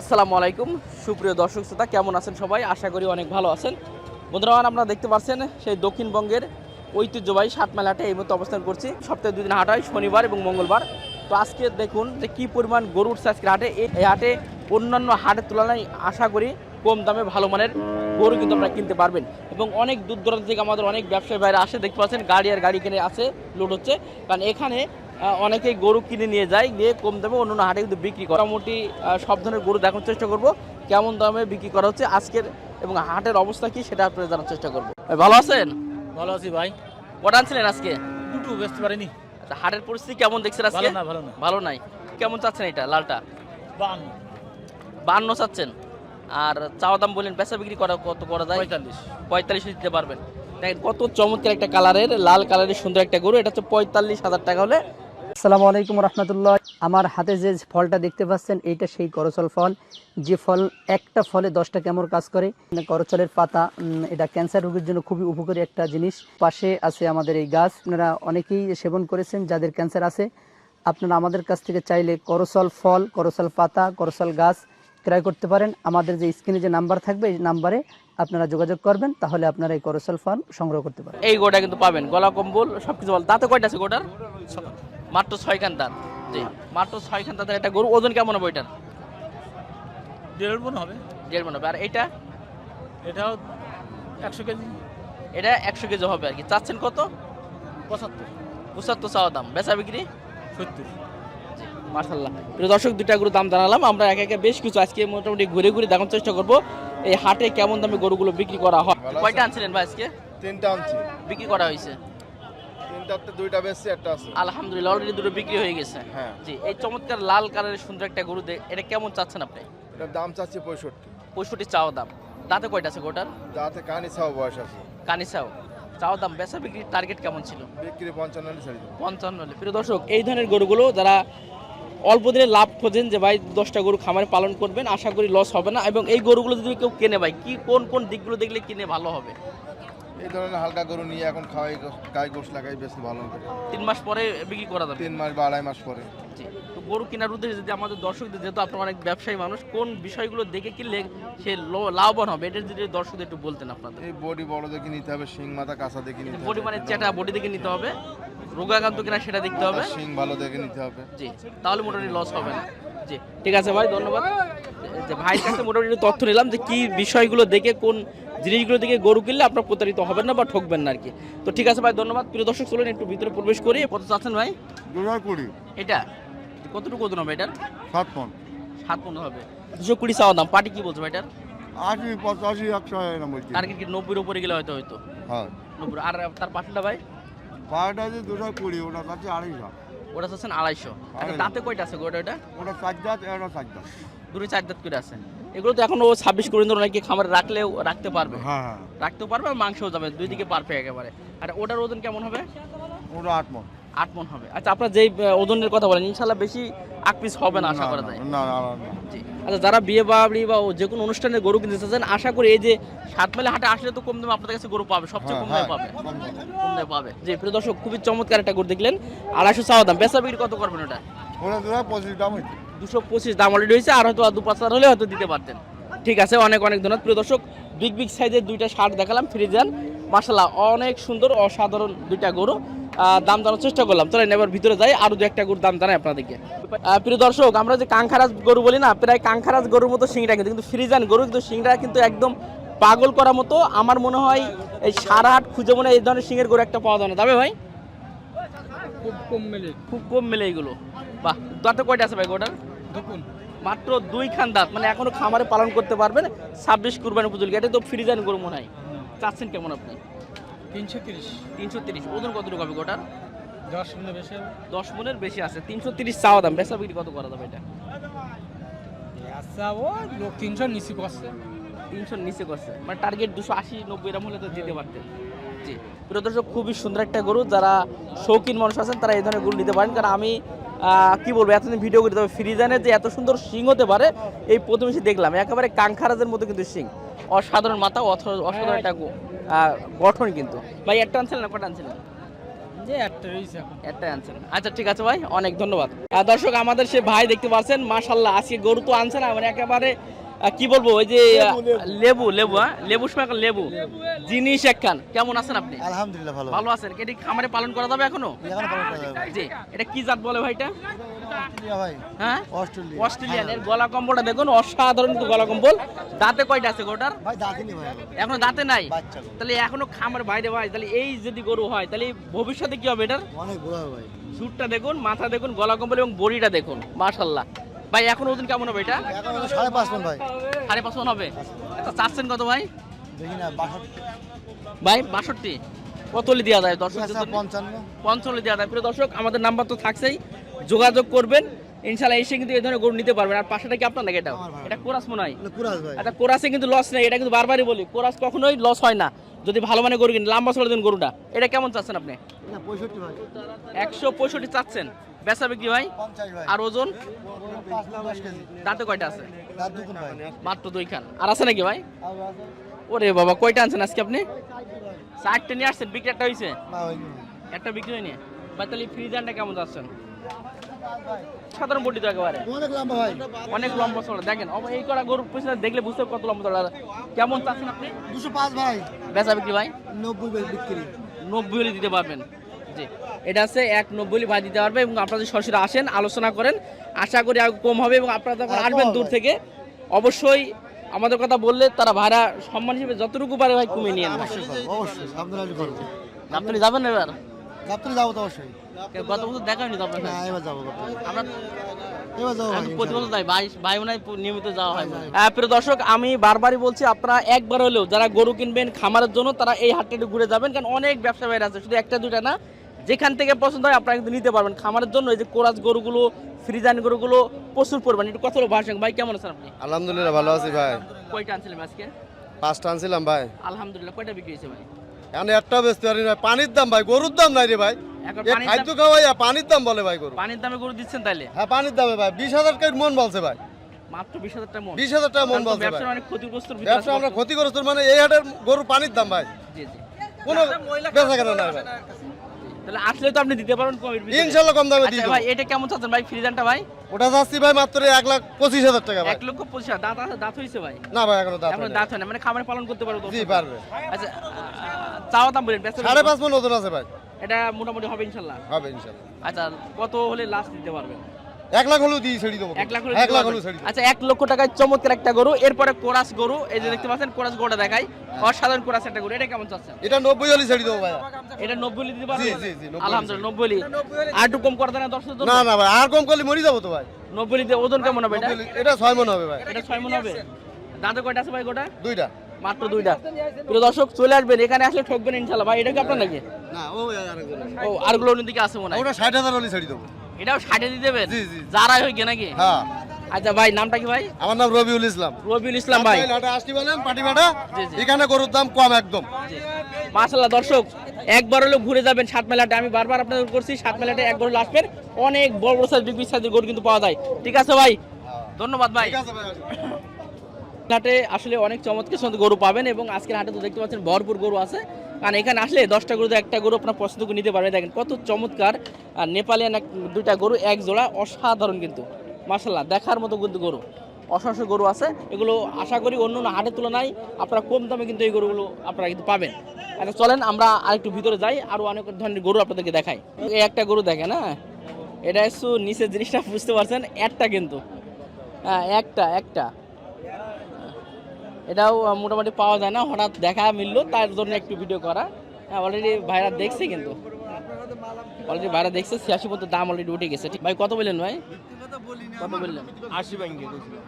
আসসালামু আলাইকুম। সুপ্রিয় দর্শক শ্রোতা, কেমন আছেন সবাই? আশা করি অনেক ভালো আছেন। বন্ধুরা আপনারা দেখতে পাচ্ছেন সেই দক্ষিণবঙ্গের ঐতিহ্যবাহী সাতমাইল হাটে এই মতো অবস্থান করছি। সপ্তাহে দুদিন হাট হয়, শনিবার এবং মঙ্গলবার। তো আজকে দেখুন যে কী পরিমাণ গরুর আজকের হাটে। এই এই হাটে অন্যান্য হাটের তুলনায় আশা করি কম দামে ভালো মানের গরু কিন্তু আপনারা কিনতে পারবেন। এবং অনেক দূর দূরান্ত থেকে আমাদের অনেক ব্যবসায়ী বাইরে আসে, দেখতে পাচ্ছেন, গাড়ি আর গাড়ি কিনে আসে লোড হচ্ছে। কারণ এখানে আহ, অনেকেই গরু কিনে নিয়ে যায় গিয়ে কম দামে অন্য হাটে কিন্তু বিক্রি করে। মোটামুটি সব ধরনের গরু দেখানোর চেষ্টা করব কেমন দামে বিক্রি করা হচ্ছে আজকের এবং হাটের অবস্থা কি সেটা আপনারা জানার চেষ্টা করব। ভালো আছেন? ভালো আছি ভাই। কটা আনছিলেন আজকে? দুটো বেচতে পারিনি। আচ্ছা, হাটের পরিস্থিতি কেমন দেখছেন আজকে? ভালো না ভালো না। ভালো নাই। কেমন চাচ্ছেন এটা লালটা? বান্ন। বান্ন চাচ্ছেন। আর চাওয়া দাম বললেন পেশা বিক্রি করা কত করা যায়? পঁয়তাল্লিশ। পঁয়তাল্লিশ দিতে পারবেন। দেখেন কত চমৎকার একটা কালারের লাল কালারের সুন্দর একটা গরু। এটা হচ্ছে পঁয়তাল্লিশ হাজার টাকা হলে আসসালামু আলাইকুম রহমতুল্লাহ। আমার হাতে যে ফলটা দেখতে পাচ্ছেন, এইটা সেই করচল ফল। যে ফল, একটা ফলে দশটা কেমন কাজ করে। করচলের পাতা এটা ক্যান্সার রোগীর জন্য খুবই উপকারী একটা জিনিস। পাশে আছে আমাদের এই গাছ। আপনারা অনেকেই সেবন করেছেন, যাদের ক্যান্সার আছে। আপনারা আমাদের কাছ থেকে চাইলে করচল ফল, করচল পাতা, করচল গাছ ক্রয় করতে পারেন। আমাদের যে স্ক্রিনে যে নাম্বার থাকবে, এই নাম্বারে আপনারা যোগাযোগ করবেন। তাহলে আপনারা এই করচল ফল সংগ্রহ করতে পারেন এই গোটা কিন্তু পাবেন। গলা, কম্বল, সবকিছু বল। দাঁতে কয়টা আছে গোটার? মাত্র ছয় খান দাঁত। জি মাত্র ছয় খান দাঁতের একটা গরু। ওজন কেমন হবে ওইটার? দেড় মন হবে। দেড় মনে হবে। আর এটা এটাও একশো কেজি। এটা একশো কেজি হবে আর কি। চাচ্ছেন কত? পঁচাত্তর। পঁচাত্তর চাওয়া দাম। বেচা বিক্রি? সত্তর। মার্শাল্লাহ প্রিয় দর্শক দুইটা গরু দাম জানালাম। আমরা একে একে বেশ কিছু আজকে মোটামুটি ঘুরে ঘুরে দেখানোর চেষ্টা করব। এই হাটে কেমন দামে গরুগুলো বিক্রি করা হয়? কয়টা আনছিলেন ভাই আজকে? তিনটা আনছি। বিক্রি করা হয়েছে। তিনটাতে দুইটা বেশি একটা আছে। আলহামদুলিল্লাহ অলরেডি দুটো বিক্রি হয়ে গেছে। হ্যাঁ। জি এই চমৎকার লাল কালারের সুন্দর একটা গরু এটা কেমন চাচ্ছেন আপনি? এটার দাম চাচ্ছি পঁয়ষট্টি। পঁয়ষট্টি চাওয়া দাম। দাঁতে কয়টা আছে গোটার যাতে কানি ছাও বয়স আছে। কানিসাও চাওয়া। দাম বেচা বিক্রির টার্গেট কেমন ছিল? বিক্রি পঞ্চান্ন প্রিয় দর্শক এই ধরনের গরুগুলো যারা অল্প দিনে লাভ খোঁজেন যে ভাই দশটা গরু খামারে পালন করবেন আশা করি লস হবে না। এবং এই গরুগুলো যদি কেউ কেনে ভাই কি কোন কোন দিকগুলো দেখলে কিনে ভালো হবে? এই ধরনের হালকা গরু নিয়ে এখন খাওয়াই গাই গোস লাগাই বেশি ভালো করে। তিন মাস পরে বিক্রি করা যাবে? তিন মাস বা আড়াই মাস পরে। জি। তো গরু কেনার উদ্দেশ্যে যদি আমাদের দর্শকদের যেহেতু আপনারা অনেক ব্যবসায়ী মানুষ কোন বিষয়গুলো দেখে কিনলে সে লাভবান হবে? এটা যদি দর্শকদের একটু বলতেন আপনাদের। এই বডি বড় দেখে নিতে হবে শিং মাথা কাঁচা দেখে নিতে বডি মানে চেটা বডি দেখে নিতে হবে রোগাক্রান্ত কিনা সেটা দেখতে হবে। শিং ভালো দেখে নিতে হবে। জি তাহলে মোটামুটি লস হবে না। জি ঠিক আছে ভাই ধন্যবাদ। যে ভাইয়ের কাছে মোটামুটি তথ্য নিলাম যে কি বিষয়গুলো দেখে কোন জিনিসগুলো দেখে গরু কিনলে আপনার প্রতারিত হবেন না বা ঠকবেন না আর কি। তো ঠিক আছে ভাই ধন্যবাদ। প্রিয় দর্শক চলুন একটু ভিতরে প্রবেশ করি। কত চাচ্ছেন ভাই? কুড়ি এটা? কতটুকু ওজন হবে এটার? সাত পন সাত পনেরো হবে। দুশো কুড়ি চাওয়া দাম। পার্টি কি বলছো ভাই এটার? আশি পঁচাশি একশো এরকম বলছি। টার্গেট কি নব্বইয়ের উপরে গেলে হয়তো হয়তো। হ্যাঁ। নব্বই আর তার পাশটা ভাই? পাহাড়টা আছে দুশো কুড়ি ওটা চাচ্ছি আড়াইশো। ওটা চাচ্ছেন আড়াইশো। আচ্ছা। তাতে কয়টা আছে গোটা ওটা ওটা? চার দাঁত এটা চার দাঁত। দুটো চার দাঁত করে আছে। এগুলো তো এখন ও ছাব্বিশ করে ধরুন নাকি খামারে রাখলেও রাখতে পারবে। হ্যাঁ হ্যাঁ। রাখতেও পারবে আর মাংসও যাবে দুই দিকে পারফেক্ট একেবারে। আর ওটার ওজন কেমন হবে? ওটা আট মন। আট মন হবে। আচ্ছা আপনার যেই ওজনের কথা বলেন ইনশাল্লাহ বেশি আট পিস হবে না আশা করা যায়। না না না, না। জি। আচ্ছা যারা বিয়ে বাড়ি বা যে কোনো অনুষ্ঠানে গরু কিনতে চাচ্ছেন আশা করি এই যে সাত মেলে হাটে আসলে তো কম দামে আপনাদের কাছে গরু পাবে সবচেয়ে কম দামে হ্যাঁ, পাবে। কম দামে। পাবে। জি প্রিয় দর্শক খুবই চমৎকার একটা গরু দেখলেন। আড়াইশো চাওয়া দাম। বেচা বিক্রি কত করবেন ওটা? পঁচিশ দাম দুশো পঁচিশ দাম অলরেডি হয়েছে আর হয়তো দু পাঁচ হাজার হলে হয়তো দিতে পারতেন। ঠিক আছে অনেক অনেক ধন্যবাদ। প্রিয় দর্শক বিগ বিগ সাইজের দুইটা শার্ট দেখালাম ফ্রিজান মাসাল্লাহ অনেক সুন্দর অসাধারণ দুইটা গরু। দাম জানার চেষ্টা করলাম। চলেন এবার ভিতরে যাই আরও দু একটা গরুর দাম জানাই আপনাদেরকে। প্রিয় দর্শক আমরা যে কাঙ্খারাজ গরু বলি না প্রায় কাঙ্খারাজ গরুর মতো সিংটা কিন্তু কিন্তু ফ্রিজান গরু কিন্তু সিংটা কিন্তু একদম পাগল করার মতো আমার মনে হয় এই সারা হাট খুঁজে মনে এই ধরনের সিংয়ের গরু একটা পাওয়া যায় না। যাবে ভাই? খুব কম মেলে। খুব কম মেলে এগুলো। বাহ দাঁতে কয়টা আছে ভাই গোটার মাত্র দুই খান দাঁত মানে এখনও খামারে পালন করতে পারবেন ছাব্বিশ কুরবানি উপযোগী। এটা তো ফ্রিজান গরু মনে হয়। চাচ্ছেন কেমন আপনি? তিনশো তিরিশ। তিনশো তিরিশ। ওজন কতটুকু হবে গোটার? দশ মিনিট বেশি দশ মনের বেশি আছে। তিনশো তিরিশ চাওয়া দাম। বেচা বিক্রি কত করা যাবে এটা? আচ্ছা ও লোক তিনশো নিচে করছে। তিনশোর নিচে করছে। মানে টার্গেট দুশো আশি নব্বই এরকম হলে তো দিতে পারতেন জি। প্রিয় দর্শক খুবই সুন্দর একটা গরু। যারা শৌখিন মানুষ আছেন তারা এই ধরনের গরু নিতে পারেন। কারণ আমি আহ, কি বলব এতদিন ভিডিও করি তবে ফ্রিজানের যে এত সুন্দর শিং হতে পারে এই প্রথম এসে দেখলাম। একেবারে কাঙ্খারাজের মতো কিন্তু শিং। অসাধারণ মাথা অসাধারণ একটা আহ, গঠন কিন্তু। ভাই একটা আনছিলেন না কটা আনছিলেন? যে একটা রয়েছে এখন। আনছেন আচ্ছা ঠিক আছে ভাই অনেক ধন্যবাদ। দর্শক আমাদের সে ভাই দেখতে পাচ্ছেন মাশাল্লাহ আজকে গরু তো আনছে না মানে একেবারে কি বলব ওই যে লেবু লেবু। হ্যাঁ? লেবু সময় একটা লেবু। জিনিস একখান কেমন আছেন আপনি? আলহামদুলিল্লাহ ভালো। ভালো আছেন। এটি খামারে পালন করা যাবে এখনও? জি এটা কি জাত বলে ভাইটা? ভাই। হ্যাঁ? অস্ট্রেলিয়ান। এর গলা কম্বলটা দেখুন অসাধারণ কিন্তু গলা কম্বল। দাঁতে কয়টা আছে গোটার এখনও দাঁতে নাই? তাহলে এখনও খামার বাইরে ভাই তাহলে এই যদি গরু হয় তাহলে ভবিষ্যতে কি হবে এটার? অনেক বড় হবে ভাই। সুটটা দেখুন মাথা দেখুন গলা কম্বল এবং বডিটা দেখুন মাশাল্লাহ ভাই এখন ওজন কেমন হবে এটা? সাড়ে পাঁচ মন ভাই। সাড়ে পাঁচ মণ হবে? আচ্ছা চাচ্ছেন কত ভাই? ভাই বাষট্টি? কত হলে দেওয়া যায় দর্শক আচ্ছা, পঞ্চান্ন। দেওয়া যায়। প্রিয় দর্শক আমাদের নাম্বার তো থাকছেই। যোগাযোগ করবেন। ইনশাল্লাহ এসে কিন্তু এই ধরনের গরু নিতে পারবেন। আর পাশেটা কি আপনার নাকি এটা এটা কোরাস মনে হয়? ভাই। আচ্ছা কোরাসে কিন্তু লস নেই। এটা কিন্তু বারবারই বলি কোরাস কখনোই লস হয় না। যদি ভালো মানে গরু কিনে লম্বা চলে দেন গরুটা। এটা কেমন চাচ্ছেন আপনি? একশো পঁয়ষট্টি চাচ্ছেন। বেচা বিক্রি ভাই? আর ওজন? দাঁতে কয়টা আছে? মাত্র দুই খান আর আছে নাকি ভাই? ওরে বাবা কয়টা আনছেন আজকে আপনি? চারটে নিয়ে আসছেন বিক্রি একটা হয়েছে একটা বিক্রি হয়নি? বা তাহলে ফ্রিজারটা কেমন যাচ্ছেন? সাধারণ বডি তো একেবারে। অনেক লম্বা ভাই। অনেক লম্বা চড়া দেখেন অব- এই করা গরুর পিছনে দেখলে বুঝতে কত লম্বা চড়া কেমন চাচ্ছেন আপনি? দুশো পাঁচ ভাই। বেচা বিক্রি ভাই? নব্বই বিক্রি। নব্বই হলে দিতে পারবেন। জি। এটা আছে এক নব্বই ভাই দিতে পারবে এবং আপনারা যদি সরাসরি আসেন আলোচনা করেন আশা করি আর কম হবে এবং আপনারা যখন হ্যাঁ, আসবেন দূর থেকে অবশ্যই আমাদের কথা বললে তারা ভাড়া সম্মান হিসেবে যতটুকু পারে ভাই কমিয়ে নিয়ে আপনি যাবেন এবার? গাবতলি যাব তো অবশ্যই। গত বছর দেখা হয়নি তো আপনার না এবার যাব আমরা এবার যাব ভাই আমি প্রতি বছর যাই ভাই ভাই মনে নিয়মিত যাওয়া হয়। হ্যাঁ, প্রিয় দর্শক আমি বারবারই বলছি আপনারা একবার হলেও যারা গরু কিনবেন খামারের জন্য তারা এই হাটটা ঘুরে যাবেন কারণ অনেক ব্যবসা বাইরে আছে শুধু একটা দুটা না যেখান থেকে পছন্দ হয় আপনারা কিন্তু নিতে পারবেন। খামারের জন্য এই যে কোরাস গরুগুলো ফ্রিজান গরুগুলো প্রচুর পরিমাণ। একটু কথা ভাষা ভাই কেমন আছেন আপনি? আলহামদুলিল্লাহ ভালো আছি ভাই। কয়টা আনছিলেন আজকে? পাঁচটা আনছিলাম ভাই। আলহামদুলিল্লাহ কয়টা বিক্রি হয়েছে ভাই? এখন একটা বেচতে পারি না। পানির দাম ভাই গরুর দাম নাই রে ভাই। এখন পানির খাদ্য দাম- খাওয়াইয়া পানির দাম বলে ভাই গরু। পানির দামে গরু দিচ্ছেন তাইলে? হ্যাঁ পানির দামে ভাই। বিশ হাজার টাকা মন বলছে ভাই। মাত্র বিশ হাজার টাকা মন। বিশ হাজার টাকা মন বলছে ভাই। ক্ষতিগ্রস্ত ব্যবসা আমরা ক্ষতিগ্রস্ত মানে এই হাটের গরু পানির দাম ভাই। জি জি। কোনো বেচা কেনা নাই ভাই। তাহলে আসলে তো আপনি দিতে পারেন কমের ভিতরে। কম দামে আচ্ছা ভাই এটা কেমন চাচ্ছেন ভাই? ফ্রিজানটা ভাই? ওটা যাচ্ছি ভাই মাত্র 1 লাখ পঁচিশ হাজার টাকা ভাই। 1 লক্ষ পঁচিশ হাজার। দাঁত দাঁত হইছে ভাই? না ভাই এখনও দাঁত এখনও দাঁত হয় না। মানে খামারে পালন করতে পারব জি পারবে। আচ্ছা চাওয়া দাম বলেন বেচা সাড়ে পাঁচ মন ওজন আছে ভাই। এটা মোটামুটি হবে ইনশাল্লাহ হবে ইনশাল্লাহ আচ্ছা কত হলে লাস্ট দিতে পারবেন? এক লাখ হলেও দিয়ে ছেড়ে দেবো এক লাখ হলে এক লাখ হলেও ছেড়ে আচ্ছা এক লক্ষ টাকায় চমৎকার একটা গরু। এরপরে কোরাস গরু। এই যে দেখতে পাচ্ছেন কোরাস গরুটা দেখাই। অসাধারণ কোরাস একটা গরু। এটা কেমন চাচ্ছেন? এটা নব্বই হলে ছেড়ে দেবো ভাই এটা নব্বই দিতে জি, জি, আলহামদুলিল্লাহ নব্বই আর একটু কম করে দেন দর্শক না না ভাই আর কম করলে মরি যাব তো ভাই। নব্বই ওজন কেমন হবে এটা? এটা ছয় মন হবে ভাই। এটা ছয় মন হবে? দাঁতে কয়টা আছে ভাই গোটা? দুইটা। মাত্র দুইটা। প্রিয় দর্শক চলে আসবেন। এখানে আসলে ঠকবেন ইনশাল্লাহ ভাই এটা কি আপনার নাকি? না ও ও আরগুলো দিকে আছে মনে হয়। ওটা ষাট হাজার হলে ছেড়ে দেবো। এটাও ষাটে দিয়ে দেবেন? জি, জি। যারাই হয়ে গে নাকি? হ্যাঁ। আচ্ছা ভাই নামটা কি ভাই? আমার নাম রবিউল ইসলাম। রবিউল ইসলাম ভাই। এটা আসতে বলেন পাটিবাটা জি, জি। এখানে গরুর দাম কম একদম। মাশাআল্লাহ দর্শক একবার হলো ঘুরে যাবেন সাত মেলাটা আমি বারবার আপনাদের করছি সাত মেলাটা একবার হলো আসবেন। অনেক বড় বড় সাইজ বিগ বিগ সাইজের গরু কিন্তু পাওয়া যায়। ঠিক আছে ভাই? ধন্যবাদ ভাই। ঠিক আছে ভাই হাটে আসলে অনেক চমৎকার গরু পাবেন এবং আজকের হাটে তো দেখতে পাচ্ছেন ভরপুর গরু আছে। কারণ এখানে আসলে দশটা গরু, একটা গরু আপনার পছন্দ করে নিতে পারবেন। দেখেন কত চমৎকার, আর এক দুইটা গরু, এক জোড়া, অসাধারণ কিন্তু। মার্শাল্লাহ দেখার মতো কিন্তু গরু। অসংখ্য গরু আছে। এগুলো আশা করি অন্য অন্য হাটের তুলনায় আপনারা কম দামে কিন্তু এই গরুগুলো আপনারা কিন্তু পাবেন। আচ্ছা চলেন, আমরা আরেকটু ভিতরে যাই। আরও অনেক ধরনের গরু আপনাদেরকে দেখাই। এই একটা গরু দেখেন হ্যাঁ? এটা একটু নিচের জিনিসটা বুঝতে পারছেন, একটা কিন্তু। হ্যাঁ একটা একটা। এটাও মোটামুটি পাওয়া যায় না হঠাৎ দেখা মিললো তার জন্য একটু ভিডিও করা। হ্যাঁ অলরেডি ভাইরা দেখছে কিন্তু। অলরেডি ভাইরা দেখছে ছিয়াশি পর্যন্ত দাম অলরেডি উঠে গেছে। ঠিক ভাই কত বললেন ভাই? কত বললেন? আশি ব্যাংকে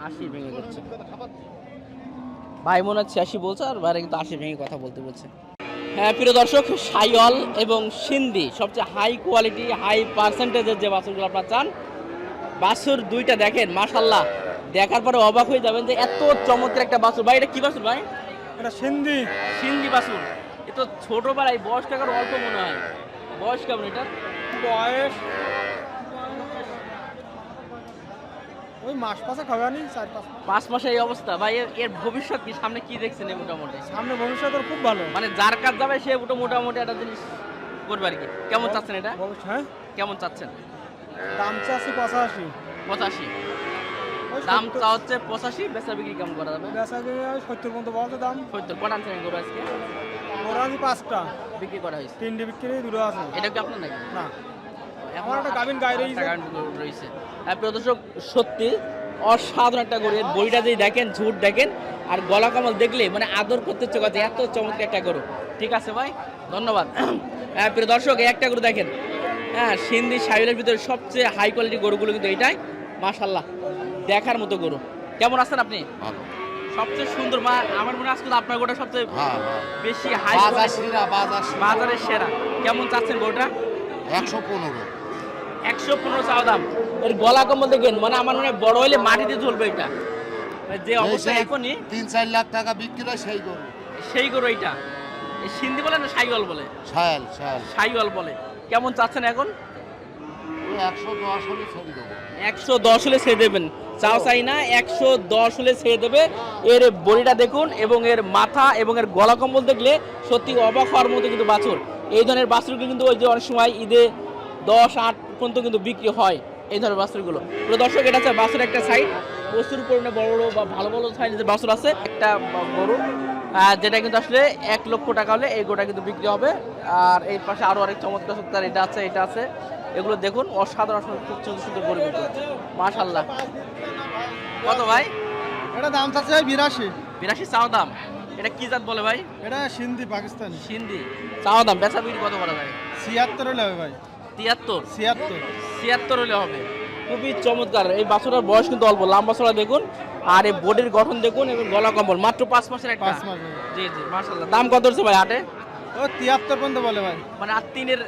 আশি ভেঙে করছে ভাই মনে হচ্ছে ছিয়াশি বলছে আর ভাইরা কিন্তু আশি ভেঙে কথা বলতে বলছে। হ্যাঁ প্রিয় দর্শক সাইওয়াল এবং সিন্ধি সবচেয়ে হাই কোয়ালিটি হাই পার্সেন্টেজের যে বাছুরগুলো আপনারা চান বাছুর দুইটা দেখেন মাশাল্লাহ দেখার পরে অবাক হয়ে যাবেন যে এত চমৎকার একটা বাছুর ভাই এটা কি বাছুর ভাই? এটা সিন্ধি। সিন্ধি বাছুর এ তো ছোটবেলায় বয়স টাকার অল্প মনে হয়। বয়স কেমন এটা বয়স? ওই মাস পাশে খাবে নি চার পাঁচ মাস। পাঁচ মাসে এই অবস্থা। ভাই এর ভবিষ্যৎ কি? সামনে কি দেখছেন এই মোটামুটি? সামনে ভবিষ্যৎ ওর খুব ভালো। মানে যার কাজ যাবে সে মোটা মোটামুটি একটা জিনিস করবে আর কি। কেমন চাচ্ছেন এটা? হ্যাঁ? কেমন চাচ্ছেন? দাম চাচ্ছি পঁচাশি। পঁচাশি। দাম চা হচ্ছে পঁচাশি বেচা বিক্রি কেমন করা যাবে? বেচা ওই সত্তর পর্যন্ত বলতে দাম সত্তর কটা আনছেন গরু আজকে? আছে পাঁচটা। বিক্রি করা হয়েছে। তিনটে বিক্রি দুটো আছে। এটা কি আপনার নাকি? না। আমার একটা গায়ে রয়েছে। হ্যাঁ, সত্যি অসাধারণ একটা গরু। এর বইটা যদি দেখেন ঝুট দেখেন আর গলা কমল দেখলে মানে আদর করতে ইচ্ছে করছে এত চমৎকার একটা গরু। ঠিক আছে ভাই? ধন্যবাদ। হ্যাঁ প্রিয় দর্শক এই একটা গরু দেখেন। হ্যাঁ সিন্ধি সাইলের ভিতরে সবচেয়ে হাই কোয়ালিটি গরুগুলো কিন্তু এটাই। মাশাল্লাহ দেখার মতো গরু। কেমন আছেন আপনি? ভালো। সবচেয়ে সুন্দর মা আমার মনে আজকে আপনার গোটা সবচেয়ে হ্যাঁ হ্যাঁ। বেশি হাই বাজার সেরা বাজার বাজারের সেরা। কেমন চাচ্ছেন গরুটা? একশো পনেরো। একশো পনেরো চাওয়া দাম। এর গলা কম্বল দেখেন মানে আমার মনে হয় বড় হলে মাটিতে ঝুলবে এটা। মানে যে অবস্থা এখনই। তিন চার লাখ টাকা বিক্রি হয় সেই গরু। সেই গরু এটা এই সিন্ধি বলে না সাইওয়াল বলে? ছায়াল ছায়াল সাইওয়াল বলে। কেমন চাচ্ছেন এখন? একশো দশ হলে ছেড়ে দেবো একশো দশ হলে ছেড়ে দেবেন। চাও চাই না, একশো দশ হলে ছেড়ে দেবে। এর বডিটা দেখুন এবং এর মাথা এবং এর গলা কম্বল দেখলে সত্যি অবাক হওয়ার মতো কিন্তু বাছুর। এই ধরনের বাছুরগুলো কিন্তু ওই যে অনেক সময় ঈদে দশ, আট পর্যন্ত কিন্তু বিক্রি হয় এই ধরনের বাছুরগুলো। পুরো দর্শক, এটা হচ্ছে বাছুর একটা সাইড প্রচুর পরিমাণে বড় বড় বা ভালো ভালো সাইজের বাছুর আছে। একটা গরু যেটা কিন্তু আসলে এক লক্ষ টাকা হলে এই গোটা কিন্তু বিক্রি হবে। আর এই পাশে আরও অনেক চমৎকার চমৎকার এটা আছে এটা আছে। এগুলো দেখুন অসাধারণ খুব সুন্দর সুন্দর গরু কিন্তু মাশাল্লাহ কত ভাই? এটা দাম চাচ্ছে ওই বিরাশি। বিরাশি চাও দাম। এটা কি জাত বলে ভাই? এটা সিন্ধি পাকিস্তানি। সিন্ধি। চাও দাম বেচা বিক্রি কত করা যায় ছিয়াত্তর হলে হবে ভাই। তিয়াত্তর? ছিয়াত্তর। ছিয়াত্তর হলে হবে। খুবই চমৎকার। এই বাছুরের বয়স কিন্তু অল্প। লম্বা চড়া দেখুন। আর এই বডির গঠন দেখুন এবং গলা কম্বল। মাত্র পাঁচ মাসের একটা। জি জি মাশাল্লাহ দাম কত হচ্ছে ভাই হাটে? ও তিয়াত্তর পর্যন্ত বলে ভাই। মানে আর তিনের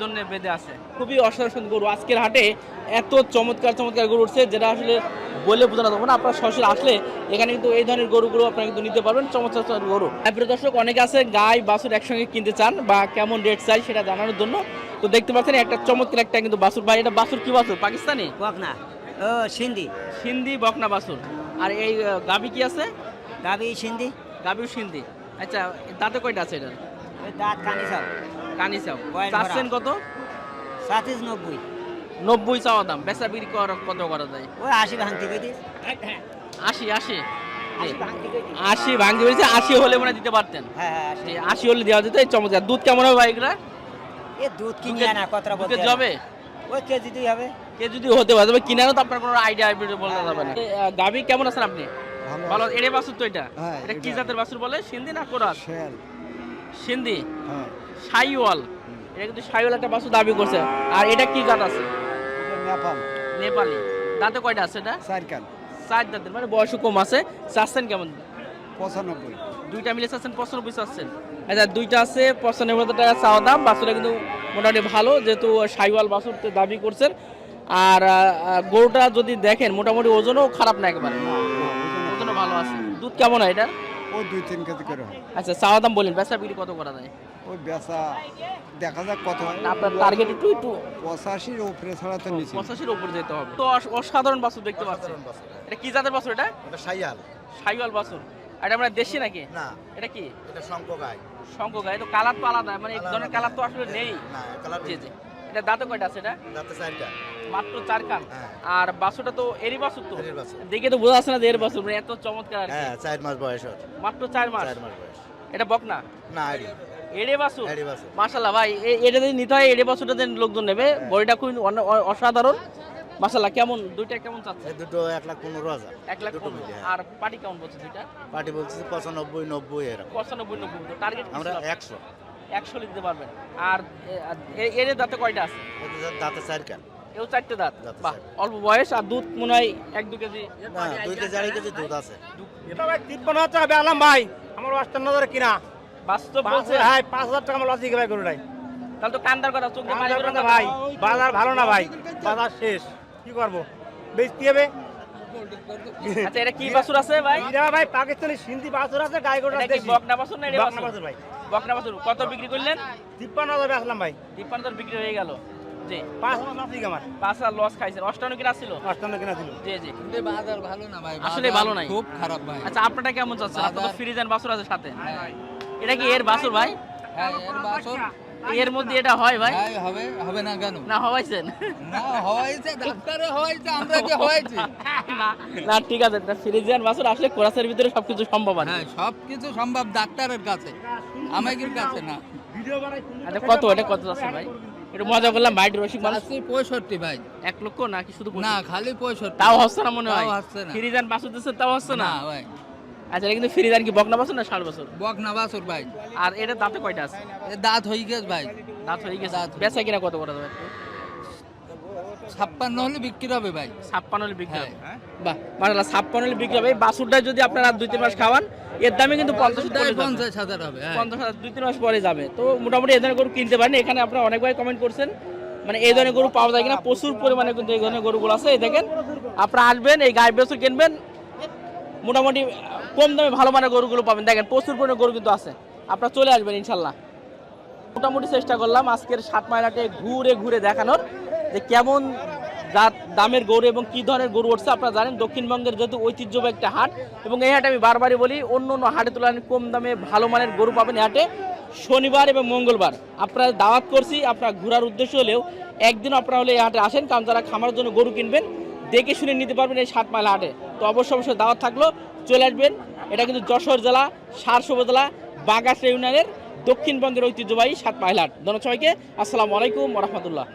জন্য বেঁধে আছে। খুবই অসাধারণ গরু। আজকের হাটে এত চমৎকার চমৎকার গরু উঠছে যেটা আসলে বলে বোঝানো যাবে না। আপনারা সরাসরি আসলে এখানে কিন্তু এই ধরনের গরুগুলো আপনারা কিন্তু নিতে পারবেন চমৎকার চমৎকার গরু আর দর্শক অনেকে আছে গাই বাছুর একসঙ্গে কিনতে চান বা কেমন রেট চাই সেটা জানানোর জন্য। তো দেখতে পাচ্ছেন একটা চমৎকার একটা কিন্তু বাছুর। ভাই এটা বাছুর কি বাছুর? পাকিস্তানি? বকনা। ও সিন্ধি। সিন্ধি বকনা বাছুর। আর এই গাভী কি আছে? গাবি সিন্ধি। গাভীও সিন্ধি। আচ্ছা তাতে কয়টা আছে এটা দাঁত কানি সব কানি চাও। চাচ্ছেন কত? সাতিশ নব্বই। নব্বই চাওয়া দাম। বেচা বিক্রি করা কত করা যায় ওই আশি ভাঙতি কই দিস? আশি আশি? আশি ভাঙতি কই দিস? আশি ভাঙতে পেরেছে আশি হলে মনে দিতে পারতেন। হ্যাঁ হ্যাঁ আশি। হলে দেওয়া যেত এই চমৎকার। দুধ কেমন হবে ভাইগুলা এ দুধ কিনে আনা কতটা বলতে দুধের ওই কেজি দুই হবে। কে যদি হতে পারে তবে কিনারও তো আপনার কোনো আইডিয়া বলতে যাবে না। গাভি কেমন আছেন আপনি? ভালো এড়ে তো এটা। হ্যাঁ, এটা কি জাতের বাছুর বলে? সিন্ধি না কোরাস সিন্ধি। হ্যাঁ। সাইওয়াল। এটা কিন্তু সাইওয়াল একটা বাছুর দাবি করছে। আর এটা কি জাত আছে? নেপাল। নেপালি। দাঁতে কয়টা আছে এটা? চারকান চার দাঁতের মানে বয়সও কম আছে। চাচ্ছেন কেমন? পঁচানব্বই। দুইটা মিলে চাচ্ছেন পঁচানব্বই চাচ্ছেন। আচ্ছা দুইটা আছে পঁচানব্বই হাজার টাকা চাওয়া দাম। বাছুরটা কিন্তু মোটামুটি ভালো যেহেতু সাইওয়াল বাসুর দাবি করছেন। আর গরুটা যদি দেখেন মোটামুটি ওজনও খারাপ না একেবারে। ওজনও ভালো আছে। দুধ কেমন হয় এটা ওই দুই তিন কেজি করে হয়। আচ্ছা চাওয়া দাম বলেন বেচা বিক্রি কত করা যায়? ওই বেচা দেখা যাক কত হয়। আপনার টার্গেট একটু একটু? পঁচাশির উপরে ছাড়া তো নিচে পঁচাশির উপরে যেতে হবে। তো অস- অসাধারণ বাছুর দেখতে পাচ্ছেন এটা কি জাতের বাছুর এটা? এটা সাইয়াল সাইওয়াল বাছুর। এটা আমরা দেশি নাকি? না। এটা কি? এটা শঙ্ক গাই। শঙ্খ গায়ে তো কালার তো আলাদা মানে এক ধরনের কালার তো আসলে নেই। না কালার জি জি। এটা দাঁতে কয়টা আছে এটা? দাঁতে চারটা। মাত্র চার কান। হ্যাঁ। আর বাছুরটা তো এরই বাছুর তো? দেখে তো বোঝা যাচ্ছে না যে এর বাছুর মানে এত চমৎকার আর হ্যাঁ চার মাস বয়স মাত্র চার মাস? চার মাস বয়স। এটা বকনা? না এড়ে বাছুর এড়ে বাছুর। মাশাল্লাহ ভাই এটা যদি নিতে হয় এড়ে বাছুরটা যেন লোকজন নেবে। বডিটা খুব অসাধারণ। মাশাল্লাহ কেমন? দুইটা কেমন চাচ্ছে? দুটো এক লাখ পনেরো হাজার। এক লাখ পনেরো। হ্যাঁ। আর পাটি কেমন বলছে দুইটা? পার্টি বলছে পঁচানব্বই নব্বই এরকম। পঁচানব্বই নব্বই টার্গেট আমরা একশো। একশো দিতে পারবেন। আর এর দাঁতে কয়টা আছে? দাঁতে চার কান। এও চারটে দাঁত। বাহ অল্প বয়স আর দুধ মনে হয় এক দু কেজি। না দুই কেজি আড়াই কেজি দুধ আছে। এটা তিপ্পান্ন হাজার টাকা বেলাম ভাই আমার অষ্টান্ন হাজার কিনা। বাস্তব বলছে। হ্যাঁ পাঁচ হাজার টাকা আমার লস ভাই গরুটাই। তাহলে তো কান্দার কথা চোখ দিয়ে ভাই বাজার ভালো না ভাই বাজার শেষ। কি করব? বেচতে হবে। আচ্ছা এটা কি বাছুর আছে ভাই? এটা ভাই পাকিস্তানি সিন্ধি বাছুর আছে বকনা না এটা ভাই। বকনা কত বিক্রি করলেন? তিপ্পান্ন হাজার বেচলাম ভাই। তিপ্পান্ন হাজার বিক্রি হয়ে গেল। জি। পাঁচ হাজার আমার পাঁচ হাজার লস খাইছেন। অষ্টান্ন কিনা ছিল? অষ্টান্ন কিনা ছিল। জি জি। বাজার ভালো না ভাই আসলে ভালো নাই। খুব খারাপ ভাই। আচ্ছা আপনারটা কেমন চাচ্ছেন আপনার তো বাজার- ফ্রিজেন আছে সাথে। এটা কি এর বাছুর ভাই? হ্যাঁ এর বাছর এর মধ্যে এটা হয় ভাই? হ্যাঁ, হবে হবে না কেন? না হওয়াইছেন? না হওয়াইছে ডাক্তারে হওয়াইছে আমরা কি হওয়াইছি। না না ঠিক আছে ফ্রিজিয়ান বাছুর আসলে কোরাসের ভিতরে সবকিছু সম্ভব আছে। হ্যাঁ সব সম্ভব ডাক্তারের কাছে আমাদের কাছে না। আচ্ছা কত এটা কত আছে ভাই? একটু মজা করলাম ভাই রসিক মানুষ। আশি পঁয়ষট্টি ভাই। এক লক্ষ নাকি শুধু না খালি পঁয়ষট্টি। তাও হচ্ছে না মনে হয়। ফ্রিজান বাছুর দিচ্ছেন তাও হচ্ছে না? ভাই। আচ্ছা কিন্তু ফ্রিজান কি বকনা বাছুর না ষাট বছর? বক না বাসুর ভাই। আর এটা দাঁতে কয়টা আছে? দাঁত হয়ে গেছে ভাই। দাঁত হয়ে গেছে। দাঁত বেচা কিনা কত করা যাবে ছাপ্পান্ন হলে বিক্রি হবে ভাই। ছাপ্পান্ন হলে বিক্রি হবে? হ্যাঁ। বাহ মাসাল্লাহ ছাপ্পান্ন হলে বিক্রি হবে। এই বাছুরটা যদি আপনারা দুই তিন মাস খাওয়ান এর দামে কিন্তু পঞ্চাশ পঞ্চাশ হাজার হবে হ্যাঁ। পঞ্চাশ হাজার দুই তিন মাস পরে যাবে। তো মোটামুটি এই ধরনের গরু কিনতে পারেন। এখানে আপনারা অনেকবার কমেন্ট করছেন। মানে এই ধরনের গরু পাওয়া যায় কিনা। প্রচুর পরিমাণে কিন্তু এই ধরনের গরুগুলো আছে। এই দেখেন আপনারা আসবেন এই গাই বেসু কিনবেন। মোটামুটি কম দামে ভালো মানের গরুগুলো পাবেন। দেখেন প্রচুর পরিমাণে গরু কিন্তু আছে। আপনারা চলে আসবেন ইনশাল্লাহ। মোটামুটি চেষ্টা করলাম আজকের সাত মাইলাটে ঘুরে ঘুরে দেখানোর যে কেমন জাত, দামের গরু এবং কি ধরনের গরু উঠছে আপনারা জানেন, দক্ষিণবঙ্গের যেহেতু ঐতিহ্যবাহী একটা হাট এবং এই হাটে আমি বারবারই বলি, অন্য অন্য হাটে তুলনায় কম দামে ভালো মানের গরু পাবেন হাটে শনিবার এবং মঙ্গলবার। আপনারা দাওয়াত করছি, আপনারা ঘোরার উদ্দেশ্য হলেও একদিন আপনারা হলে এই হাটে আসেন, কারণ যারা খামারের জন্য গরু কিনবেন, দেখে শুনে নিতে পারবেন এই সাত মাইল হাটে। তো অবশ্যই অবশ্যই দাওয়াত থাকল, চলে আসবেন। এটা কিন্তু যশোর জেলা সারস উপজেলা বাগাস ইউনিয়নের দক্ষিণবঙ্গের ঐতিহ্যবাহী সাত মাইল হাট। ধন্যবাদ সবাইকে, আসসালামু আলাইকুম রহমতুল্লাহ।